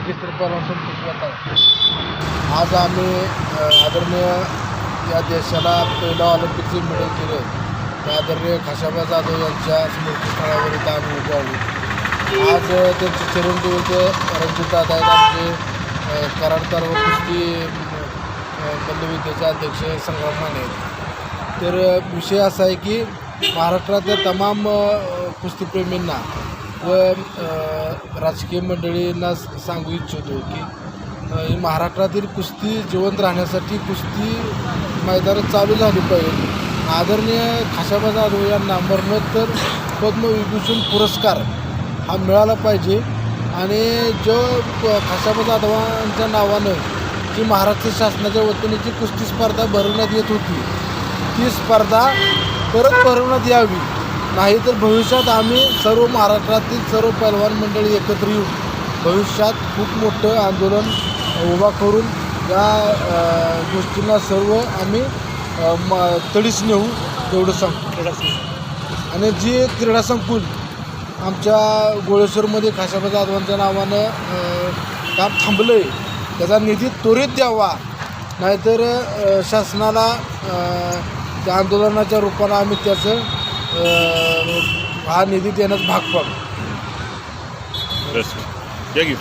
केसरी परवान संतोष आहे. आज आम्ही आदरणीय या देशाला पहिलं ऑलिम्पिकचे मेडल केलं त्या आदरणीय खाशाबा जाधव यांच्या स्मृतीस्थळावर इथं आम्ही उभे आहोत. आज त्यांचे चिरंजीव इथे रणजितदादा आहेत आमचे अ, कराडकर व कुस्ती अ, अध्यक्ष संग्राम माने आहेत. तर विषय असा आहे की महाराष्ट्रातल्या तमाम कुस्तीप्रेमींना व राजकीय मंडळींना सांगू इच्छितो की ही महाराष्ट्रातील कुस्ती जिवंत राहण्यासाठी कुस्ती मैदानं चालू झाली पाहिजे. आदरणीय खाशाबा जाधव यांना मरणोत्तर पद्मविभूषण पुरस्कार हा मिळाला पाहिजे. आणि जो खासाबा खाशाबा जाधवांच्या नावानं जी महाराष्ट्र शासनाच्या वतीने जी कुस्ती स्पर्धा भरवण्यात येत होती ती स्पर्धा परत भरवण्यात यावी. नाहीतर भविष्यात आम्ही सर्व महाराष्ट्रातील सर्व पैलवान मंडळी एकत्र येऊन भविष्यात खूप मोठं आंदोलन उभा करून या गोष्टींना सर्व आम्ही म तडीस नेऊ एवढं सांगतो. आणि जी क्रीडा संकुल आमच्या गोळेश्वरमध्ये खाशाबा जाधवांच्या नावानं काम थांबलं आहे त्याचा निधी त्वरित द्यावा. नाहीतर शासनाला त्या आंदोलनाच्या रूपानं आम्ही त्याचं हा निधी देण्यास भाग पडू.